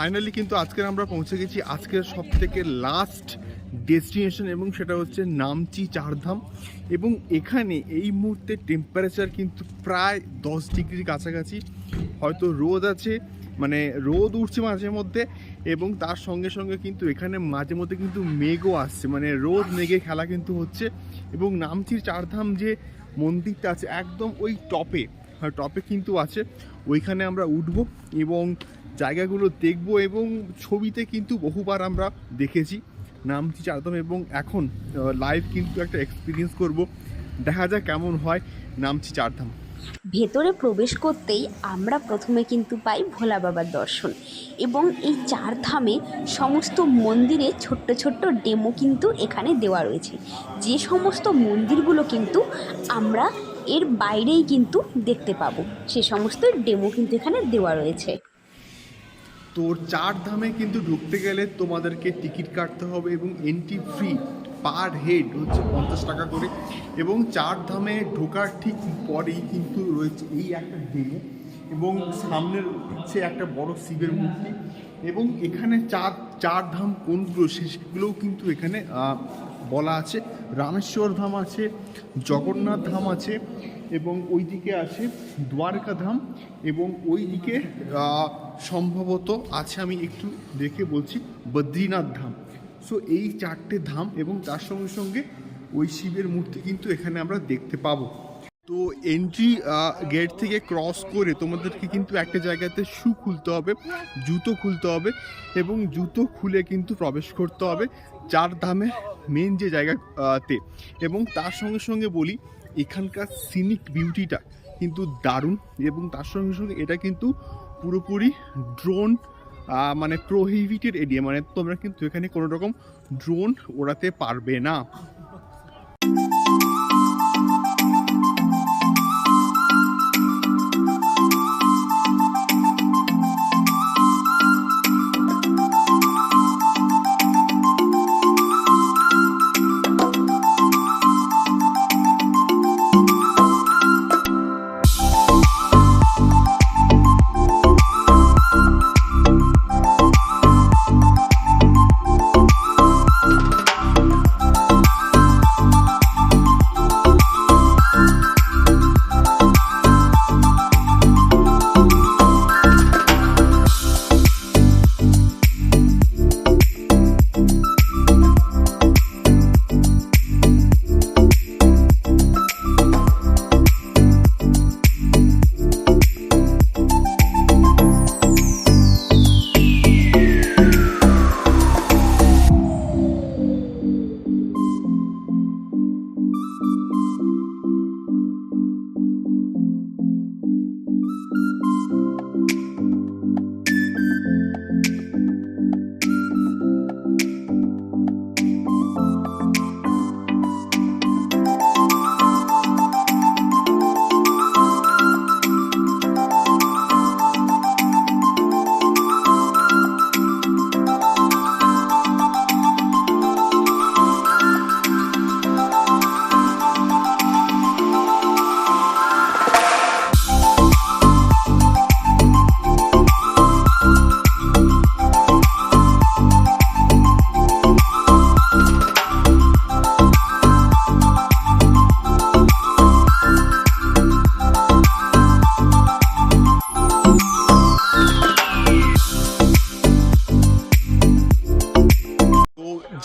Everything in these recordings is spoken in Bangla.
ফাইনালি কিন্তু আজকের আমরা পৌঁছে গেছি। আজকের সব থেকে লাস্ট ডেস্টিনেশন এবং সেটা হচ্ছে নামচি চারধাম। এবং এখানে এই মুহূর্তে টেম্পারেচার কিন্তু প্রায় দশ ডিগ্রির কাছাকাছি। হয়তো রোদ আছে মানে রোদ উঠছে মাঝে মধ্যে এবং তার সঙ্গে সঙ্গে কিন্তু এখানে মাঝে মধ্যে কিন্তু মেঘও আসছে। মানে রোদ, মেঘে খেলা কিন্তু হচ্ছে এবং নামচির চারধাম যে মন্দিরটা আছে একদম ওই টপে টপে কিন্তু আছে। ওইখানে আমরা উঠব এবং জায়গাগুলো দেখব এবং ছবিতে কিন্তু বহুবার আমরা দেখেছি নামছি চারধাম এবং এখন লাইভ কিন্তু একটা এক্সপিরিয়েন্স করব। দেখা যাক কেমন হয় নামছি চারধাম। ভেতরে প্রবেশ করতেই আমরা প্রথমে কিন্তু পাই ভোলা বাবার দর্শন এবং এই চার ধামে সমস্ত মন্দিরে ছোট্ট ছোট্ট ডেমো কিন্তু এখানে দেওয়া রয়েছে। যে সমস্ত মন্দিরগুলো কিন্তু আমরা এর বাইরেই কিন্তু দেখতে পাবো, সে সমস্ত ডেমো কিন্তু এখানে দেওয়া রয়েছে। তো চার ধামে কিন্তু ঢুকতে গেলে তোমাদেরকে টিকিট কাটতে হবে এবং এন্ট্রি ফ্রি পার হেড হচ্ছে পঞ্চাশ টাকা করে। এবং চার ধামে ঢোকার ঠিক পরেই কিন্তু রয়েছে এই একটা ডেমো এবং সামনের হচ্ছে একটা বড় শিবের মূর্তি। এবং এখানে চার চার ধাম কোনগুলো, সেগুলোও কিন্তু এখানে বলা আছে, রামেশ্বর ধাম আছে, জগন্নাথ ধাম আছে, এবং ওইদিকে আছে দ্বারকা ধাম, এবং ওইদিকে দিকে সম্ভবত আছে আমি একটু দেখে বলছি বদ্রীনাথ ধাম। সো এই চারটে ধাম এবং তার সঙ্গে সঙ্গে ওই শিবের মূর্তি কিন্তু এখানে আমরা দেখতে পাবো। তো এন্ট্রি গেট থেকে ক্রস করে তোমাদেরকে কিন্তু একটা জায়গাতে শু খুলতে হবে, জুতো খুলতে হবে এবং জুতো খুলে কিন্তু প্রবেশ করতে হবে চার ধামের মেন যে জায়গাতে। এবং তার সঙ্গে সঙ্গে বলি, এখানকার সিনিক বিউটিটা কিন্তু দারুণ এবং তার সঙ্গে সঙ্গে এটা কিন্তু পুরোপুরি ড্রোন মানে প্রোহিবিটেড এরিয়া মানে তোমরা কিন্তু এখানে কোনো রকম ড্রোন ওড়াতে পারবে না।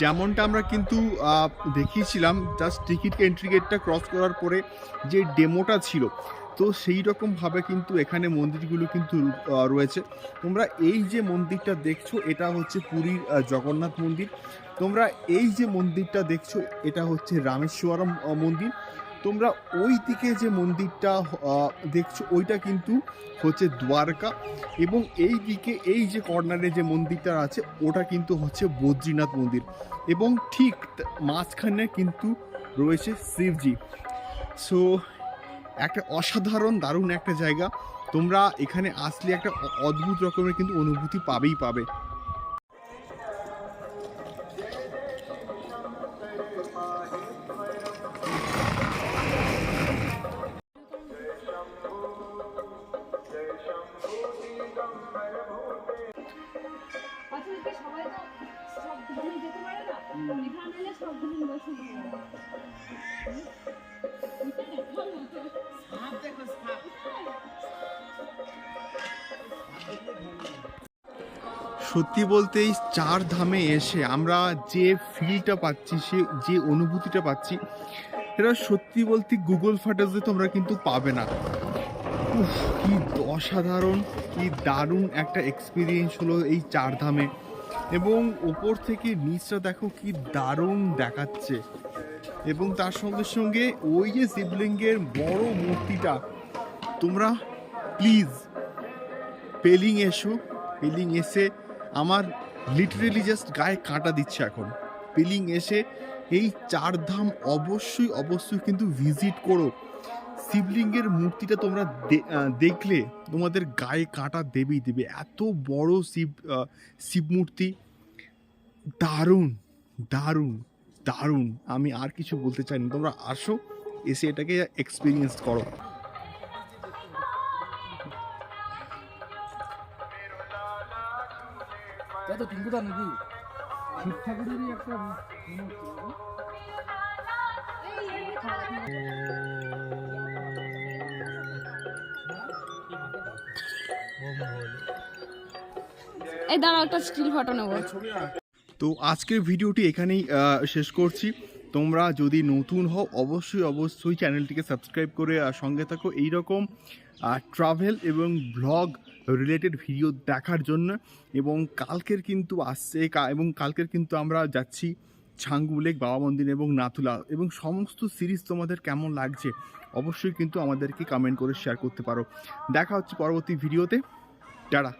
যেমনটা আমরা কিন্তু দেখিয়েছিলাম জাস্ট টিকিট এন্ট্রি গেটটা ক্রস করার পরে যে ডেমোটা ছিল, তো সেই রকমভাবে কিন্তু এখানে মন্দিরগুলো কিন্তু রয়েছে। তোমরা এই যে মন্দিরটা দেখছ, এটা হচ্ছে পুরীর জগন্নাথ মন্দির। তোমরা এই যে মন্দিরটা দেখছ, এটা হচ্ছে রামেশ্বরম মন্দির। তোমরা ওই দিকে যে মন্দিরটা দেখছ, ওইটা কিন্তু হচ্ছে দ্বারকা এবং এই দিকে, এই যে কর্নারে যে মন্দিরটা আছে, ওটা কিন্তু হচ্ছে বদ্রীনাথ মন্দির এবং ঠিক মাঝখানে কিন্তু রয়েছে শিবজি। সো একটা অসাধারণ, দারুণ একটা জায়গা। তোমরা এখানে আসলে একটা অদ্ভুত রকমের কিন্তু অনুভূতি পাবেই পাবে। সত্যি বলতে এই চার ধামে এসে আমরা যে ফিলটা পাচ্ছি সে যে অনুভূতিটা পাচ্ছি এটা সত্যি বলতে গুগল ফাটাসে তোমরা কিন্তু পাবে না। উফ, কি অসাধারণ কি দারুণ একটা এক্সপিরিয়েন্স হলো এই চার ধামে। এবং ওপর থেকে নিচটা দেখো কি দারুণ দেখাচ্ছে। এবং তার সঙ্গে সঙ্গে ওই যে শিবলিঙ্গের বড় মূর্তিটা, তোমরা প্লিজ পেলিং এসো। পেলিং এসে আমার লিটারেলি জাস্ট গায়ে কাঁটা দিচ্ছে এখন। পেলিং এসে এই চার ধাম অবশ্যই অবশ্যই কিন্তু ভিজিট করো। শিবলিঙ্গের মূর্তিটা তোমরা দেখলে তোমাদের গায়ে কাঁটা দেবেই দেবে। এত বড় শিব শিব মূর্তি। দারুণ দারুণ দারুণ। আমি আর কিছু বলতে চাই না। তোমরা আসো, এসে এটাকে এক্সপিরিয়েন্স করো। একটা এই দাঁড়াও, একটা স্টিল ফটো নেব। তো আজকের ভিডিওটি এখানেই শেষ করছি। তোমরা যদি নতুন হও, অবশ্যই অবশ্যই চ্যানেলটিকে সাবস্ক্রাইব করে সঙ্গে থাকো এই এইরকম ট্রাভেল এবং ব্লগ রিলেটেড ভিডিও দেখার জন্য। এবং কালকের কিন্তু আসছে এবং কালকের কিন্তু আমরা যাচ্ছি ছাঙ্গু লেক, বাবা মন্দির এবং নাথুলা। এবং সমস্ত সিরিজ তোমাদের কেমন লাগছে, অবশ্যই কিন্তু আমাদেরকে কমেন্ট করে শেয়ার করতে পারো। দেখা হচ্ছে পরবর্তী ভিডিওতে টাটা।